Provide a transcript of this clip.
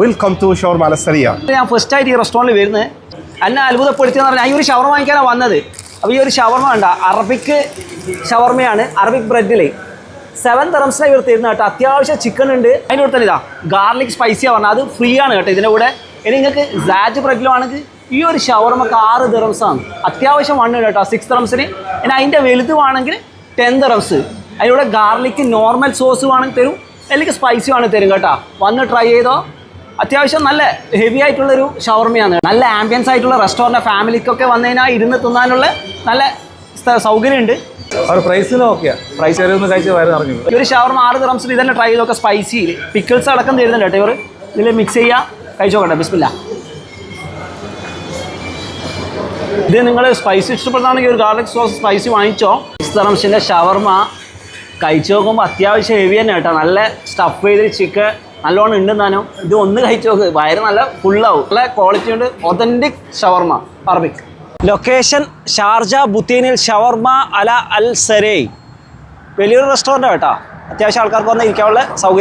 Welcome to shore മലസറിയ ഞാൻ first ആയിട്ട് ഈ റെസ്റ്റോറന്റിൽ വരുന്നത് എന്നെ അത്ഭുതപ്പെടുത്തിയെന്ന് പറഞ്ഞാൽ ഈ ഒരു ഷവർമ വാങ്ങിക്കാനാണ് വന്നത്. അപ്പോൾ ഈ ഒരു ഷവർമ കണ്ട അറബിക്ക് ഷവർമയാണ് അറബിക് ബ്രെഡിൽ സെവൻ തെറംസിനെ ഇവർ തരുന്നത് കേട്ടോ അത്യാവശ്യം ചിക്കൻ ഉണ്ട്. അതിന്റെ തന്നെ ഇതാ ഗാർലിക് സ്പൈസിയാണ് പറഞ്ഞത് അത് ഫ്രീ ആണ് കേട്ടോ ഇതിന്റെ കൂടെ. ഇനി നിങ്ങൾക്ക് സാജ് സാറ്റ് ബ്രെഡിലാണെങ്കിൽ ഈ ഒരു ഷവർമക്ക് ആറ് ദിറംസാണ് അത്യാവശ്യം വണ്ണ് കേട്ടോ സിക്സ് ദിറംസിന് ഇനി അതിന്റെ വലുതുവാണെങ്കിൽ ടെൻ ദിറംസ് അതിലൂടെ ഗാർലിക്ക് നോർമൽ സോസ് വേണമെങ്കിൽ തരും അല്ലെങ്കിൽ സ്പൈസി വേണമെങ്കിൽ തരും കേട്ടോ. വന്ന് ട്രൈ ചെയ്തോ. അത്യാവശ്യം നല്ല ഹെവി ആയിട്ടുള്ളൊരു ഷവർമയാണ്. നല്ല ആംബിയൻസ് ആയിട്ടുള്ള റെസ്റ്റോറന്റ് ഫാമിലിക്കൊക്കെ വന്നു കഴിഞ്ഞാൽ ഇരുന്ന് തിന്നാനുള്ള നല്ല സൗകര്യമുണ്ട്. അവർ പ്രൈസിലും പ്രൈസ് വരുമെന്ന് കഴിച്ച് ഷവർമ ആറ് ദിറംസിൽ ഇതന്നെ ട്രൈ ചെയ്തൊക്കെ. സ്പൈസി പിക്കിൾസ് അടക്കം തരുന്നുണ്ട് കേട്ടോ ഇവർ ഇതിൽ മിക്സ് ചെയ്യുക കഴിച്ചു നോക്കട്ടെ. ബിസ്മില്ല. ഇത് നിങ്ങൾ സ്പൈസി ഇഷ്ടപ്പെടുന്നതാണെങ്കിൽ ഒരു ഗാർലിക് സോസ് സ്പൈസി വാങ്ങിച്ചോ. ഇസ്തറംസിന്റെ ഷവർമ കഴിച്ചു നോക്കുമ്പോൾ അത്യാവശ്യം ഹെവി തന്നെ കേട്ടോ. നല്ല സ്റ്റഫ് ചെയ്ത് ചിക്കൻ നല്ലോണം ഉണ്ട് താനോ ഇത് ഒന്ന് കഴിച്ചു നോക്ക്. വയറ് നല്ല ഫുള്ളാവും നല്ല ക്വാളിറ്റി ഉണ്ട്. Authentic shawarma. Arabic. Location Sharjah ബുത്തീനിൽ shawarma അല അൽ സരേ. വലിയൊരു റെസ്റ്റോറന്റ് കേട്ടോ. അത്യാവശ്യം ആൾക്കാർക്ക് വന്ന് ഇരിക്കാനുള്ള സൗകര്യം